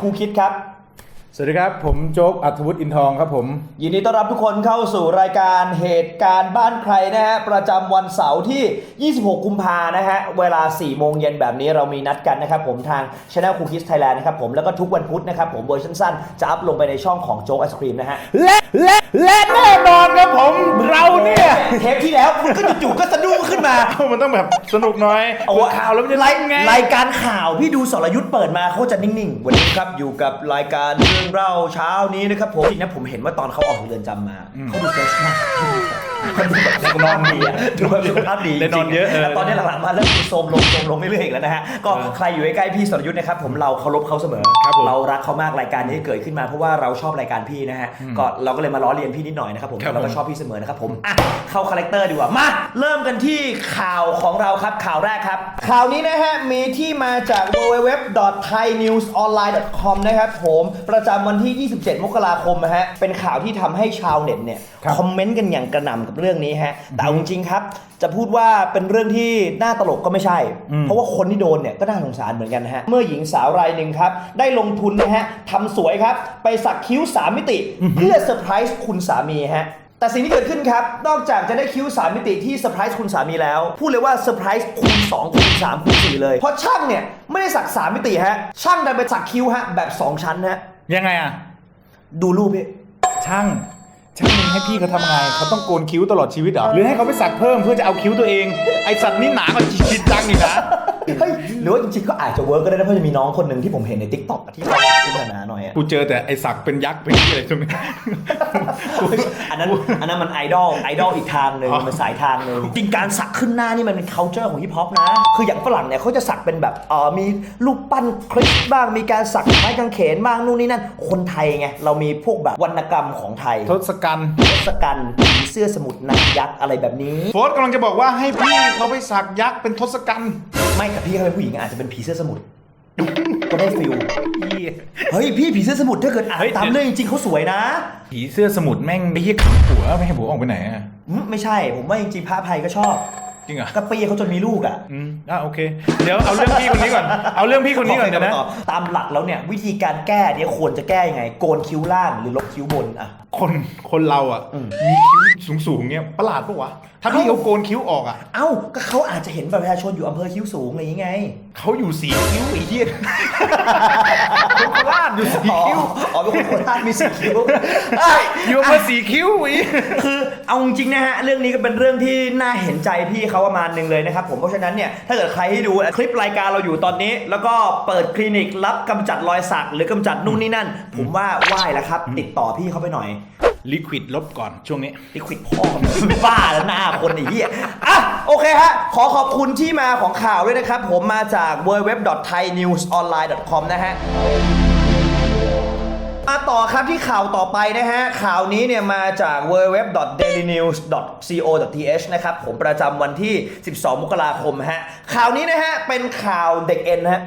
ครูคิดครับ สวัสดีครับ ผมโจ๊กอัธวุฒิอินทองครับผม ยินดีต้อนรับทุกคนเข้าสู่รายการเหตุการณ์บ้านใครนะฮะประจำวันเสาร์ที่ 26 กุมภานะฮะเวลา 4 โมงเย็นแบบนี้เรามีนัดกันนะครับผมทางช anel ครูคิสไทยแลนด์นะครับผมแล้วก็ทุกวันพุธนะครับผมเวอร์ชันสั้นจะอัพลงไปในช่องของโจ๊กไอศครีมนะฮะและ และและแน่นอนครับผมเราเนี่ย เทปที่แล้วมันก็จู่ๆก็สะดุ้งขึ้นมา มันต้องแบบสนุกหน่อยเอาเปิดข่าวแล้วมันจะรายเล่นไง รายการข่าวพี่ดูสรยุทธ์เปิดมาเขาจะนิ่งๆ วันนี้ครับอยู่กับรายการเรื่องเล่าเช้านี้นะครับผมจริงนะผมเห็นว่าตอนเขาออกจากเรือนจำมาเขาดูเฟรชมากเขาดูแบบ นอนดีอะดูแบบสุขภาพดีได้นอนเยอะเออแต่ตอนนี้หลังๆมาเริ่มดูโทรมลงโทรมลงเรื่อยๆอีกแล้วนะฮะ ก็ใครอยู่ใกล้ๆพี่สรยุทธ์นะครับผมเราเคารพเขาเสมอ ครับผมเรารักเขามากรายการนี้เกิดขึ้นมาเพราะว่าเราชอบรายการพี่นะฮะ ก็เราก็เลยมาล้อเลียนพี่นิดหน่อยนะครับผมครับเราก็ผมชอบพี่เสมอนะครับผมอะเข้าคาแรคเตอร์ดีกว่า มาเริ่มกันที่ข่าวของเราครับข่าวแรกครับ ข่าวนี้นะฮะมีที่มาจาก www.thainewsonline.com นะครับผมประจำวันที่ 27 มกราคมนะฮะเป็นข่าวที่ทำให้ชาวเน็ตเนี่ยครับคอมเมนต์กันอย่างกระหน่ำกับเรื่องนี้ฮะแต่เอาจริงๆครับ จะพูดว่าเป็นเรื่องที่น่าตลกก็ไม่ใช่อืมเพราะว่าคนที่โดนเนี่ยก็น่าสงสารเหมือนกันนะฮะเมื่อหญิงสาวรายหนึ่งครับ ได้ลงทุนนะฮะทำสวยครับ ไปสักคิ้ว 3 มิติ เพื่อเซอร์ไพรส์คุณสามีฮะแต่สิ่งที่เกิดขึ้นครับ นอกจากจะได้คิ้ว 3 มิติที่เซอร์ไพรส์คุณสามีแล้ว พูดเลยว่าเซอร์ไพรส์คูณ2คูณ3คูณ4เลย เพราะช่างเนี่ย ไม่ได้สัก 3 มิติฮะ ช่างดันไปสักคิ้วฮะ แบบ 2 ชั้นฮะ ยังไงอะ ดูรูปพี่ช่าง ช่างมึงให้พี่เขาทำไงเขาต้องโกนคิ้วตลอดชีวิตเหรอหรือให้เขาไปสักเพิ่มเพื่อจะเอาคิ้วตัวเองไอสัตว์นี่หนากว่าจริงจังอีกนะ เฮ้ยหรือว่าจริงๆก็อาจจะเวิร์กก็ได้นะเพราะจะมีน้องคนหนึ่งที่ผมเห็นในทิกตอกที่เขาขึ้นมาหนาหน่อยอะกูเจอแต่ไอสักเป็นยักษ์เป็นที่อะไรตรงนี้ อันนั้นอันนั้นมันไอดอลไอดอลอีกทางหนึ่งอ๋อ มันสายทางหนึ่งจริงการสักขึ้นหน้านี่มันเป็น c u เจอร์ของฮิปฮอปนะ คืออย่างฝรั่งเนี่ยเขาจะสักเป็นแบบเออมีรูปปั้นคริสต์บ้างมีการสักไม้กางเขนบ้างนู่นนี่นั่นคนไทยไงเรามีพวกแบบวรรณกรรมของไทยทศกัณฐ์ทศกัณฐ์ผีเสื้อสมุทรนางยักษ์อะไรแบบนี้ โฟร์กำลังจะบอกว่าให้พี่เขาไปสักยักษ์เป็นทศกัณฐ์ ไม่กับพี่เขาเป็นผู้หญิงอาจจะเป็นผีเสื้อสมุทรก็ได้ฟิลเหี้ยเฮ้ยพี่ผีเสื้อสมุทรถ้าเกิดอ่านเฮ้ยตามเรื่องจริงๆเขาสวยนะ ผีเสื้อสมุทรแม่งไอ้เหี้ยขังผัวไม่ให้ผัวออกไปไหนอะอืมไม่ใช่ ผมว่าจริงๆพระภัยก็ชอบจริงเหรอก็ปีเขาจนมีลูกอะอืมอะโอเค เดี๋ยวเอาเรื่องพี่คนนี้ก่อน เอาเรื่องพี่คนนี้ก่อนโเคเดี๋ยวนะต่ตามหลักแล้วเนี่ยวิธีการแก้เนี่ยควรจะแก้ยังไง โกนคิ้วล่างหรือลบคิ้วบนอะคนคนเราอะอืมมีคิ้วสูงๆเงี้ยประหลาดปะวะถ้าพี่เขาโกนคิ้วออกอะเอ้าก็เขาอาจจะเห็นประชาชนอยู่อำเภอคิ้วสูงอะไรอย่างงี้ไงเขาอยู่สีคิ้วไอ้เหี้ยคนโคราชอยู่สีอ๋อคิ้วอ๋อเป็นคนโคราชมีสีคิ้วเอ้ยอยู่อำเภอสีคิ้วไอ้คือเอาจริงๆนะฮะเรื่องนี้ก็เป็นเรื่องที่น่าเห็นใจพี่เขาประมาณหนึ่งเลยนะครับผมเพราะฉะนั้นเนี่ยถ้าเกิดใครที่ดูคลิปรายการเราอยู่ตอนนี้ แล้วก็เปิดคลินิกรับกำจัดรอยสักหรือกำจัดนู่นนี่นั่น ผมว่าไหว้แล้วครับ ติดต่อพี่เขาไปหน่อย ลิควิดลบก่อนช่วงนี้ ลิควิดพ่อมันบ้าแล้วหน้าคนไอ้เหี้ยอะโอเคฮะ ขอขอบคุณที่มาของข่าวด้วยนะครับ ผมมาจาก www.thainewsonline.com นะฮะ มาต่อครับที่ข่าวต่อไปนะฮะ ข่าวนี้เนี่ยมาจาก www.dailynews.co.th นะครับ ผมประจำวันที่ 12 มกราคมฮะ ข่าวนี้นะฮะ เป็นข่าวเด็กเอ็นนะฮะ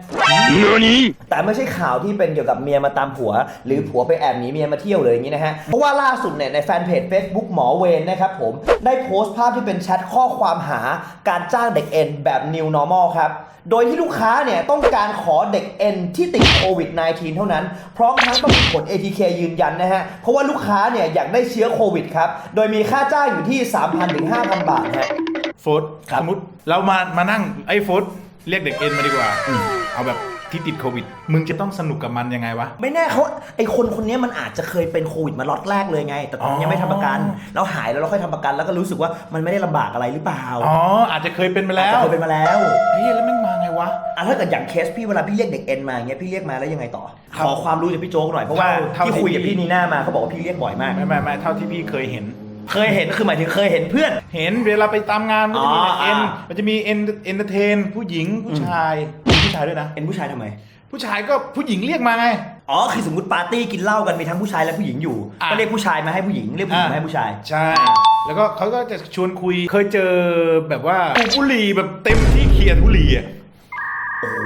แต่ไม่ใช่ข่าวที่เป็นเกี่ยวกับเมียมาตามผัว หรือผัวไปแอบหนีเมียมาเที่ยวเลยอย่างนี้นะฮะ เพราะว่าล่าสุดเนี่ยในแฟนเพจ Facebook หมอเวนนะครับผมได้โพสต์ภาพที่เป็นแชทข้อความหาการจ้างเด็กเอ็นแบบ New Normal ครับโดยที่ลูกค้าเนี่ยต้องการขอเด็กเอ็นที่ติดโควิด -19 เท่านั้นพร้อมทั้งต้องมีผล ATK ยืนยันนะฮะ เพราะว่าลูกค้าเนี่ยอยากได้เชื้อโควิดครับ โดยมีค่าจ้างอยู่ที่ 3,000ถึง5,000 บาทฮะ โฟร์ครับ สมมติเรามามานั่งไอ้โฟร์เรียกเด็กเอ็นมาดีกว่า เอาแบบ ที่ติดโควิด มึงจะต้องสนุกกับมันยังไงวะ ไม่แน่เขาไอคนคนนี้มันอาจจะเคยเป็นโควิดมาล็อตแรกเลยไง แต่ตอนนี้ยังไม่ทำประกัน แล้วหายแล้วเราค่อยทำประกันแล้วก็รู้สึกว่ามันไม่ได้ลำบากอะไรหรือเปล่าอ๋ออาจจะเคยเป็นไปอาจแล้วจะเคยเป็นมาแล้วเฮ้ยแล้วแม่งมาไงวะอะถ้าเกิดอย่างเคสพี่เวลาพี่เรียกเด็กเอ็นมาอย่างเงี้ยพี่เรียกมาแล้วยังไงต่อครับขอความรู้จากพี่โจ๊กหน่อยเพราะว่าเท่าที่เท่าคุยกับที่พี่นีน่ามาเขาบอกว่าพี่เรียกบ่อยมากไม่ไม่ไม่เท่าที่พี่เคยเห็นเคยเห็นคือหมายถึงเคยเห็นเพื่อน เห็นเวลาไปตามงานมันจะมีอ๋อเอ็นอ่ามันจะมีเอ็นเอนเตอร์เทน ผู้หญิงผู้ชายมี ผู้ชายด้วยนะเอ็นผู้ชายทำไม ผู้ชายก็ผู้หญิงเรียกมาไง อ๋อ คือสมมติปาร์ตี้กินเหล้ากันมีทั้งผู้ชายและผู้หญิงอยู่ อะ ก็เรียกผู้ชายมาให้ผู้หญิงเรียกผู้หญิงมาให้ผู้ชาย ใช่ แล้วก็เขาก็จะชวนคุย เคยเจอแบบว่าสูบบุหรี่แบบเต็มที่เขียดบุหรี่อะ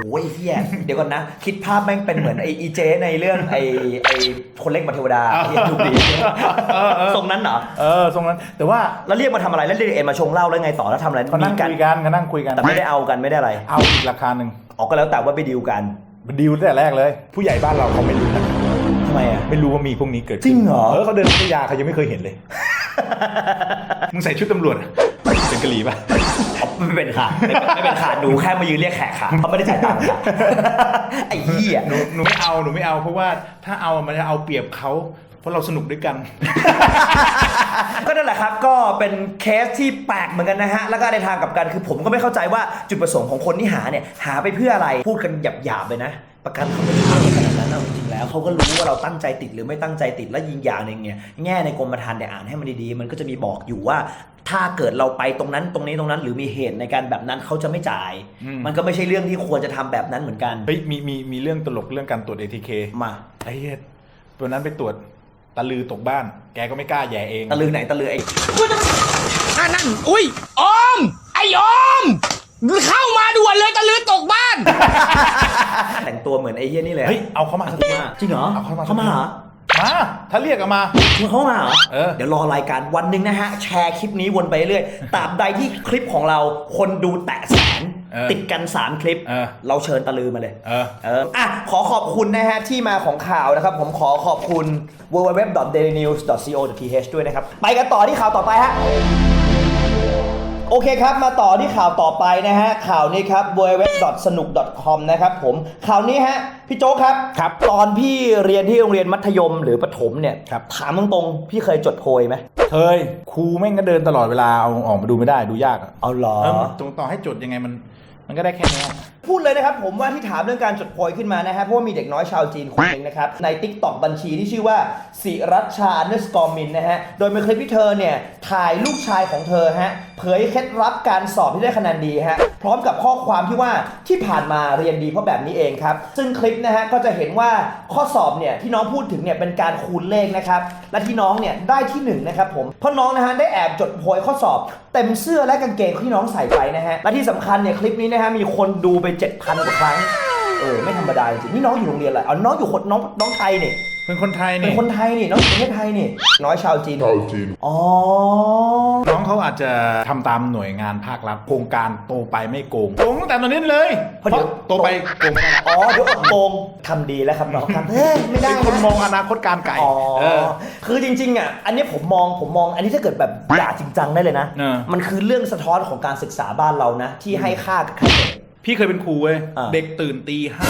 โอ้ยเฮียเดี๋ยวก่อนนะ คิดภาพแม่งเป็นเหมือนไออีเจในเรื่องไอไอคนเล็กมาเทวดาเฮียดูดีเออเออ ทรงนั้นเหรอ เออทรงนั้น แต่ว่าแล้วเรียกมาทำอะไร แล้วเรียกเอ็นมาชงเหล้าแล้วไงต่อแล้วทำอะไรเขานั่งมีกันคุยกันเขานั่งคุยกันแต่ไม่ได้เอากันไม่ได้อะไรเอาอีกราคาหนึ่งออกก็แล้วแต่ว่าไปดีลกันดีลตั้งแต่แรกเลย ผู้ใหญ่บ้านเราเขาไม่รู้นะทำไมอะ ไม่รู้ว่ามีพวกนี้เกิดขึ้นจริงเหรอ เออเขาเดินพัทยาเขายังไม่เคยเห็นเลย มึงใส่ชุดตำรวจอะเป็นกะหรี่ปะ ไม่เป็นขาดไม่เป็นไม่เป็นขาดดูแค่มายืนเรียกแขกขาเขาไม่ได้จ่ายตังค์ค่ะไอ้เหี้ย หนูหนูไม่เอาหนูไม่เอาเพราะว่าถ้าเอามันจะเอาเปรียบเขาเพราะเราสนุกด้วยกัน ก็นั่นแหละครับก็เป็นเคสที่แปลกเหมือนกันนะฮะ แล้วก็ในทางกลับกันคือผมก็ไม่เข้าใจว่าจุดประสงค์ของคนที่หาเนี่ย หาไปเพื่ออะไร พูดกันหยาบๆเลยนะ ประกันเขาไม่ได้ทำขนาดนั้นเอาจริงๆแล้ว เขาก็รู้ว่าเราตั้งใจติดหรือไม่ตั้งใจติดและยิงอย่างหนึ่งเนี่ยแง่ในกรมธรรม์เนี่ยอ่านให้มันดีๆ มันก็จะมีบอกอยู่ว่า ถ้าเกิดเราไปตรงนั้นตรงนี้ตรงนั้น หรือมีเหตุในการแบบนั้นเขาจะไม่จ่ายอืมมันก็ไม่ใช่เรื่องที่ควรจะทำแบบนั้นเหมือนกันเฮ้ยมีมีมีเรื่องตลกเรื่องการตรวจ ATK มาไอ้เหี้ยวันนั้นไปตรวจตะลือตกบ้าน แกก็ไม่กล้าแย่เองตะลือไหนตะลือไอ้อะนั่นอุ้ยออมไอออมเข้ามาด่วนเลยตะลือตกบ้าน แต่งตัวเหมือนไอ้เหี้ยนี่เลยเฮ้ย เอาเขามาสักทีจริงเหรอเอาเขามาเขามาเหรอ มา ถ้าเรียกเอามาชวนเขามาเหรอ เออ เดี๋ยวรอรายการวันหนึ่งนะฮะ แชร์คลิปนี้วนไปเรื่อยตราบใดที่คลิปของเราคนดูแตะแสน เออติดกัน 3 คลิป เออ เราเชิญตะลือมาเลย เออ เอออะขอขอบคุณนะฮะ ที่มาของข่าวนะครับ ผมขอขอบคุณ www.dailynews.co.th ด้วยนะครับ ไปกันต่อที่ข่าวต่อไปฮะ โอเคครับ มาต่อที่ข่าวต่อไปนะฮะ ข่าวนี้ครับ www.sanuk.com นะครับผม ข่าวนี้ฮะ พี่โจ๊กครับ ครับ ตอนพี่เรียนที่โรงเรียนมัธยมหรือประถมเนี่ยครับถามตรงๆ พี่เคยจดโพยไหม เคย ครูแม่งก็เดินตลอดเวลา เอาออกมาดูไม่ได้ดูยากอะเอาเหรอ เออตรงต่อให้จดยังไงมัน มันก็ได้แค่เนี้ยพูดเลยนะครับผมว่าที่ถามเรื่องการจดโพยขึ้นมานะฮะเพราะว่ามีเด็กน้อยชาวจีนคนหนึ่งนะครับ ใน t ิ k t o k บัญชีที่ชื่อว่าสิรัชชาเนสกอร์มินนะฮะ โดยมีคลิปที่เธอเนี่ยถ่ายลูกชายของเธอฮะ เผยเคล็ดลับการสอบที่ได้คะแนนดีฮะพร้อมกับข้อความที่ว่าที่ผ่านมาเรียนดีเพราะแบบนี้เองครับ ซึ่งคลิปนะฮะก็จะเห็นว่าข้อสอบเนี่ยที่น้องพูดถึงเนี่ยเป็นการคูณเลขนะครับและที่น้องเนี่ยได้ที่หนึ่งนะครับผมเพราะน้องนะฮะได้แอบจดโพยข้อสอบเต็มเสื้อและกางเกงที่น้องใส่ไปนะฮะและที่สำคัญเนี่ยคลิปนี้นะฮะมีคนดูไป 7,000กว่าครั้งเออไม่ธรรมดาจริงๆนี่น้องอยู่โรงเรียนอะไรอ๋อน้องอยู่คนน้องน้องไทยนี่เป็นคนไทยเป็นี่นคนไทยนี่น้องอยู่ประเทศไทยนี่น้อยชาวจีนชาวจีนอ๋อน้อง เขาอาจจะทำตามหน่วยงานภาครัฐโครงการโตไปไม่โกงโกงตั้งแต่ตอนนี้เลยเพราะเดี๋ยว โตไปโกงไม่ได้นะอ๋อเดี๋ยวอดโกงทำดีแล้วครับน้องครับเฮ้ยไม่ได้เป็นคนนะมองอนาคตการไกลอ๋อเออ คือจริงๆอะอันนี้ผมมองผมมองอันนี้ถ้าเกิดแบบด่าจริงจังได้เลยนะ เออ มันคือเรื่องสะท้อนของการศึกษาบ้านเรานะ ที่ให้ค่ากับคะแนนพี่เคยเป็นครูเว้ยอ่า เด็กตื่นตีห้า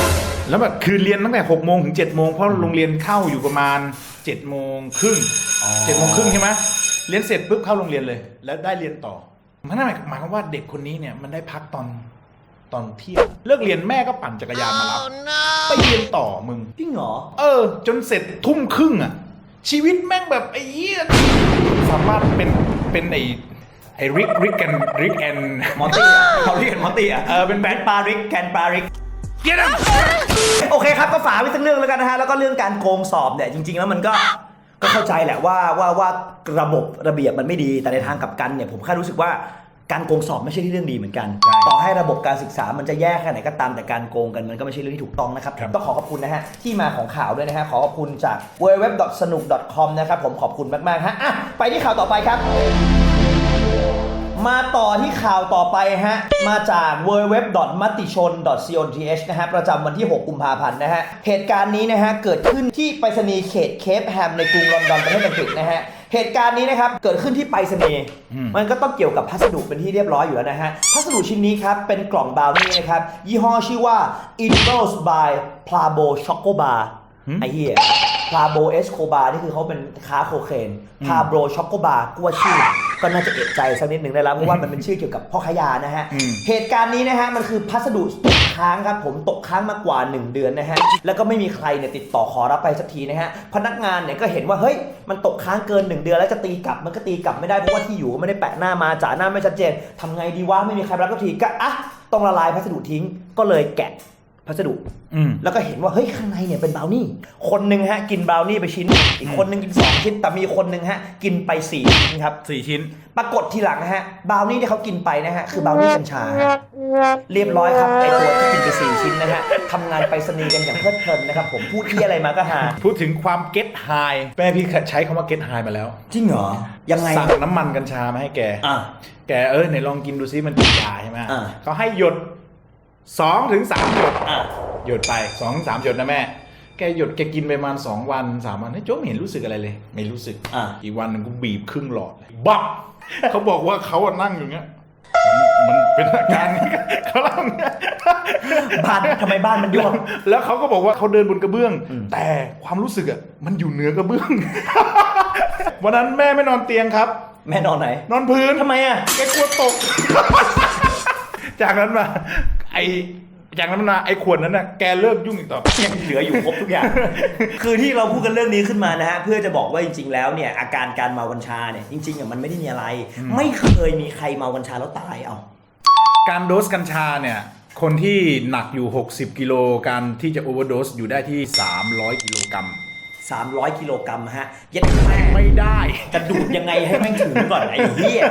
แล้วแบบคือเรียนตั้งแต่หกโมงถึงเจ็ดโมงเพราะโรงเรียนเข้าอยู่ประมาณเจ็ดโมงครึ่งเจ็ดโมงครึ่งใช่ไหม เรียนเสร็จปุ๊บเข้าโรงเรียนเลย แล้วได้เรียนต่อ มันนั่นหมายหมายความว่าเด็กคนนี้เนี่ยมันได้พักตอนตอนเที่ยงเลิกเรียนแม่ก็ปั่นจักรยานมารับไปเรียนต่อมึง จริงเหรอ เออ จนเสร็จทุ่มครึ่งอะชีวิตแม่งแบบไอ้เหี้ยสามารถเป็นเป็นไอ้ไอ้ริกริกแอนริกแอนมอตตี้อะเขาเรียกกันมอตตี้อะเออเป็นแบนปาริกแกนปาริกเกียร์โอเคครับก็ฝากไว้สักเรื่องแล้วกันนะฮะแล้วก็เรื่องการโกงสอบเนี่ยจริง ๆ แล้วมันก็ ก็เข้าใจแหละว่าว่าว่าระบบระเบียบมันไม่ดีแต่ในทางกลับกันเนี่ยผมแค่รู้สึกว่าการโกงสอบไม่ใช่ที่เรื่องดีเหมือนกัน ต่อให้ระบบการศึกษามันจะแย่แค่ไหนก็ตามแต่การโกงกันมันก็ไม่ใช่เรื่องที่ถูกต้องนะครับ ต้องขอขอบคุณนะฮะ ที่มาของข่าวด้วยนะฮะ ขอขอบคุณจาก www.sanuk.com นะครับผมขอบคุณมากๆฮะอะไปที่ข่าวต่อไปครับ มาต่อที่ข่าวต่อไปฮะ มาจาก w w w m a t i c h o n c o t h นะฮะ ประจำวันที่ 6 กุมภาพันธ์นะฮะ เหตุการณ์นี้นะฮะ เกิดขึ้นที่ไปรษณีย์เขตเคปแฮมในกรุงลอนดอนประเทศอังกฤษนะฮะเหตุการณ์นี้นะครับ เกิดขึ้นที่ไปรษณีย์มันก็ต้องเกี่ยวกับพัสดุเป็นที่เรียบร้อยอยู่แล้วนะฮะ พัสดุชิ้นนี้ครับ เป็นกล่องบราวนี่นะครับ ยี่ห้อชื่อว่า Indos by Plabo Choco Bar ไอ้เหี้ยพาโบเอสโคบา นี่คือเขาเป็นค้าโคเคนพาโบช็อกโกบากูว่าชื่อ ก็น่าจะเอะใจสักนิดหนึ่งได้แล้วเพราะว่ามันเป็นชื่อเกี่ยวกับพ่อค้ายานะฮะ เหตุการณ์นี้นะฮะมันคือพัสดุตกค้างครับผมตกค้างมากกว่า 1 เดือนนะฮะ แล้วก็ไม่มีใครเนี่ยติดต่อขอรับไปสักทีนะฮะ พนักงานเนี่ยก็เห็นว่าเฮ้ยมันตกค้างเกิน 1 เดือนแล้วจะตีกลับมันก็ตีกลับไม่ได้เพราะว่าที่อยู่ก็ไม่ได้แปะหน้ามาจ่าหน้าไม่ชัดเจนทำไงดีวะไม่มีใครรับสักทีก็อะต้องละลายพัสดุทิ้งก็เลยแกะ พัสดุอืมแล้วก็เห็นว่าเฮ้ยข้างในเนี่ยเป็นบราวนี่ คนหนึ่งฮะ กินบราวนี่ไปชิ้น อีกคนหนึ่งกิน2ชิ้น แต่มีคนหนึ่งฮะ กินไป4ชิ้นครับสี่ชิ้น ปรากฏทีหลังนะฮะบราวนี่ที่เขากินไปนะฮะคือบราวนี่กัญชาฮะเรียบร้อยครับไอตัวที่กินไป4ชิ้นนะฮะทำงานไปสนีย์กันอย่างเพลิดเพลินนะครับผมพูดที่อะไรมาก็หาพูดถึงความเก็ตไฮแม่พี่ใช้คำว่าเก็ตไฮมาแล้วจริงเหรอยังไงสั่งน้ำมันกัญชามาให้แกอะแกเออไหนลองกินดูซิมันเป็นยาใช่ไหมอ่าเขาให้หยด สองถึงสามหยดอะหยดไปสองสามหยดนะแม่ แกหยดแกกินไปประมาณสองวันสามวันให้ยโจ๊กไม่เห็นรู้สึกอะไรเลย ไม่รู้สึกอะ อีกวันหนึ่งกูบีบครึ่งหลอดเลยบับเขาบอกว่าเขาอะนั่งอยู่เงี้ยมันมันเป็นอาการเขาเล่าเงี้ย บ้านทำไมบ้านมันยวบ แล้วเขาก็บอกว่าเขาเดินบนกระเบื้องแต่ความรู้สึกอะมันอยู่เหนือกระเบื้อง วันนั้นแม่ไม่นอนเตียงครับ แม่นอนไหนนอนพื้นทำไมอะแกกลัวตก จากนั้นมา ไอจากนั้นมาไอขวดนั้นน่ะแกเลิกยุ่งอีกต่อไปยังเหลืออยู่ครบทุกอย่าง คือที่เราพูดกันเรื่องนี้ขึ้นมานะฮะเพื่อจะบอกว่าจริง ๆ แล้วเนี่ยอาการการเมากัญชาเนี่ยจริงๆอะมันไม่ได้มีอะไร ไม่เคยมีใครเมากัญชาแล้วตายเอาการโดสกัญชาเนี่ยคนที่หนักอยู่ 60 กิโลการที่จะโอเวอร์โดสอยู่ได้ที่ 300 กิโลกรัม 300 กิโลกรัมฮะเยัดแม่งไม่ได้ จะดูดยังไงให้แม่งถึงก่อนไอ้เหี้ย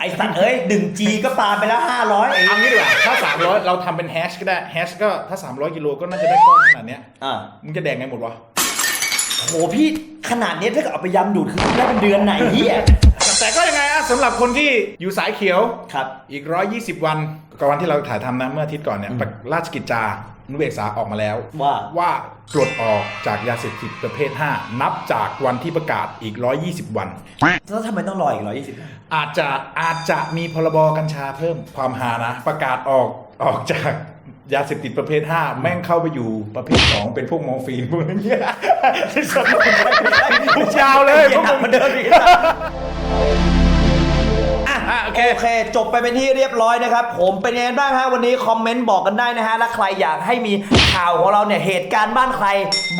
ไอ้สัตว์เอ้ยดึงจีก็ปาไปแล้ว 500ไอ้เอางี้ดีกว่าถ้า 300 เราทำเป็นแฮชก็ได้แฮชก็ถ้า 300 กิโลก็น่าจะได้ก้อนขนาดเนี้ยอะมึงจะแดกไงหมดวะโหพี่ขนาดเนี้ยถ้าเกิดเอาไปยำดูดคือได้เป็นเดือนไหนเหี้ย แต่ก็ยังไงอะสำหรับคนที่อยู่สายเขียวครับ อีก 120 วันก็วันที่เราถ่ายทำนะเมื่ออาทิตย์ก่อนเนี่ยประราชกิจจานุเบกษาออกมาแล้ว ว่าว่าปลดออกจากยาเสพติดประเภท 5 นับจากวันที่ประกาศอีก 120 วัน แล้วทำไมต้องรออีก 120 อาจจะอาจจะมีพรบกัญชาเพิ่มความหานะ ประกาศออกออกจากยาเสพติดประเภท 5 แม่งเข้าไปอยู่ประเภท 2 เป็นพวกมอร์ฟีนพวกนั้นเนี่ยที่สุดทุกยาวเลยพวกหนัมึกงมาเดิมอีกอะอะโอ เคโอเค จบไปเป็นที่เรียบร้อยนะครับ ผมเป็นยังไงบ้างฮะวันนี้คอมเมนต์บอกกันได้นะฮะและใครอยากให้มีข่าวของเราเนี่ยเหตุการณ์บ้านใคร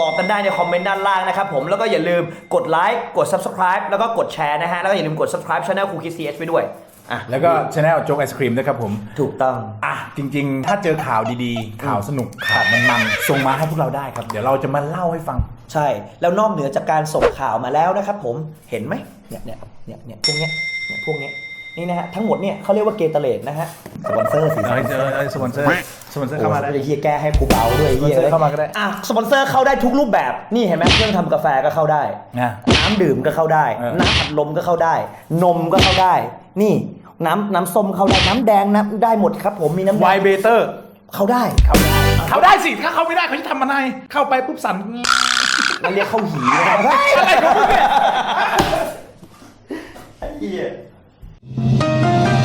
บอกกันได้ในคอมเมนต์ด้านล่างนะครับผมแล้วก็อย่าลืมกดไลค์กด subscribe แล้วก็กดแชร์นะฮะแล้วก็อย่าลืมกด subscribe channel คูคิสซีเอสไปด้วยอะแล้วก็ช anel โจ๊กไอศครีมด้วยครับผม ถูกต้อง อะ จริง ๆ ถ้าเจอข่าวดีๆ ข่าวสนุกข่าวมันๆส่งมาให้พวกเราได้ครับ เดี๋ยวเราจะมาเล่าให้ฟัง ใช่ แล้วนอกเหนือจากการส่งข่าวมาแล้วนะครับผมเห็นไหมเนี่ยเนี่ยเนี่ยเนี่ยพวกเนี้ยเนี่ยพวกเนี้ย นี่นะฮะทั้งหมดเนี่ยเขาเรียกว่าเกตเลตนะฮะสปอนเซอร์สิเอ้ยเออเอ้ยสปอนเซอร์สปอนเซอร์เข้ามาได้โอ้ยเฮียแก้ให้กูเบาด้วยเฮียสปอนเซอร์เข้ามาก็ได้ อะสปอนเซอร์เข้าได้ทุกรูปแบบนี่เห็นไหมเครื่องทำกาแฟก็เข้าได้ นะ น้ำดื่มก็เข้าได้ เออ น้ำอัดลมก็เข้าได้ นมก็เข้าได้ นี่น้ำน้ำส้มเข้าได้น้ำแดงน้ำได้หมดครับ ผมมีน้ำแดไวงเบเตอร์เข้าได้เข้าได้เข้าได้สิ ถ้าเขาไม่ได้เขาจะทำมันไงเข้าไปปุ๊บสั่นมันเรียกเข้าหีนะครับอะไรของมึงเนี่ย Thank you.